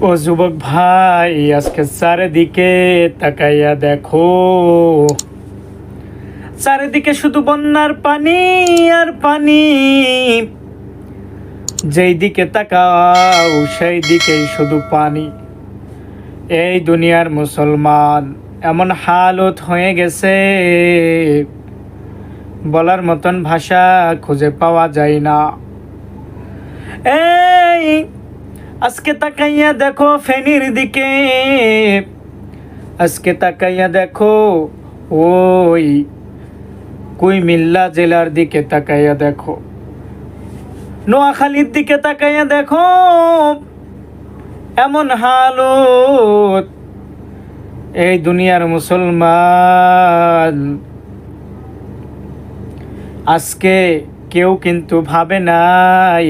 ও যুবক ভাই, আজকে চারিদিকে তাকাইয়া দেখো। চারিদিকে শুধু বন্যার পানি আর পানি। যেই দিকে তাকাও, সেই দিকেই শুধু পানি। এই দুনিয়ার মুসলমান, এমন হালত হয়ে গেছে। বলার মতন ভাষা খুঁজে পাওয়া যায় না। এই আজকে তাকাইয়া দেখো ফেনীর দিকে। আজকে তাকাইয়া দেখো ওই কুইমিল্লা জেলার দিকে তাকাইয়া দেখো। নোয়াখালীর দিকে তাকাইয়া দেখো। এমন হালত এই দুনিয়ার মুসলমান। আজকে কেউ কিন্তু ভাবে নাই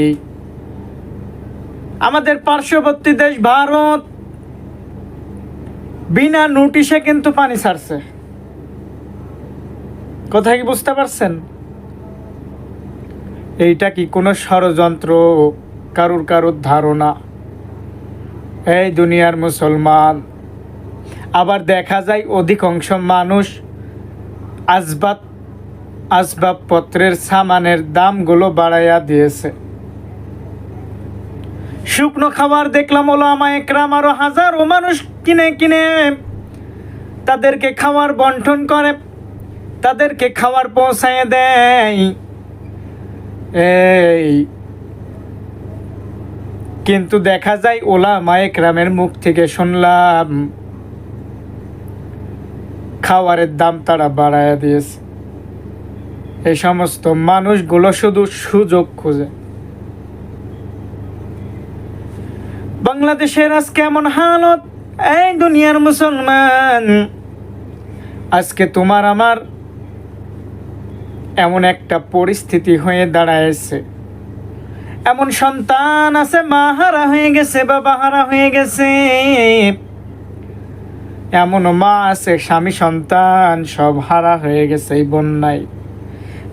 আমাদের পার্শ্ববর্তী দেশ ভারত। বিনা নোটিশে কিন্তু পানি ছাড়ছে। কথা কি বুঝতে পারছেন? এইটা কি কোনো ষড়যন্ত্র? কারুর কারুর ধারণা? এই দুনিয়ার মুসলমান। আবার দেখা যায় অধিকাংশ মানুষ আসবাব আসবাবপত্রের সামানের দামগুলো বাড়াইয়া দিয়েছে। শুকনো খাবার দেখলাম হলো আমা একরাম আরও হাজারো মানুষ কিনে কিনে। তাদেরকে খাবার বন্টন করে, তাদেরকে খাবার পৌঁছায় দেয়। এই। কিন্তু দেখা যায় ওলা মায়েকরামের মুখ থেকে শুনলাম, খাবারের দাম তারা বাড়ায় দিয়েছে। এই সমস্ত মানুষগুলো শুধু সুযোগ খুঁজে। বাংলাদেশের আজকে এমন হালত? এই দুনিয়ার মুসলমান। আজকে তোমার আমার এমন একটা পরিস্থিতি হয়ে দাঁড়ায়ছে এমন সন্তান আছে, মা হারা হয়ে গেছে, বাবা হারা হয়ে গেছে। এমন মা আছে, স্বামী সন্তান, সব হারা হয়ে গেছে এই বন্যায়।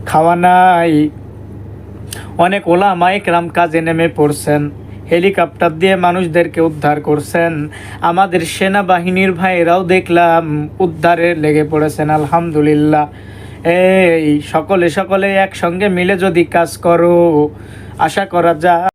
খাওয়া নাই। অনেক ওলা মাইকরাম কাজে নেমে পড়ছেন। হেলিকপ্টার দিয়ে মানুষদেরকে উদ্ধার করছেন। আমাদের সেনাবাহিনীর ভাইয়েরাও দেখলাম, উদ্ধারে লেগে পড়েছেন, আলহামদুলিল্লাহ। এই সকলে সকলে একসঙ্গে মিলে যদি কাজ করো, আশা করা যায়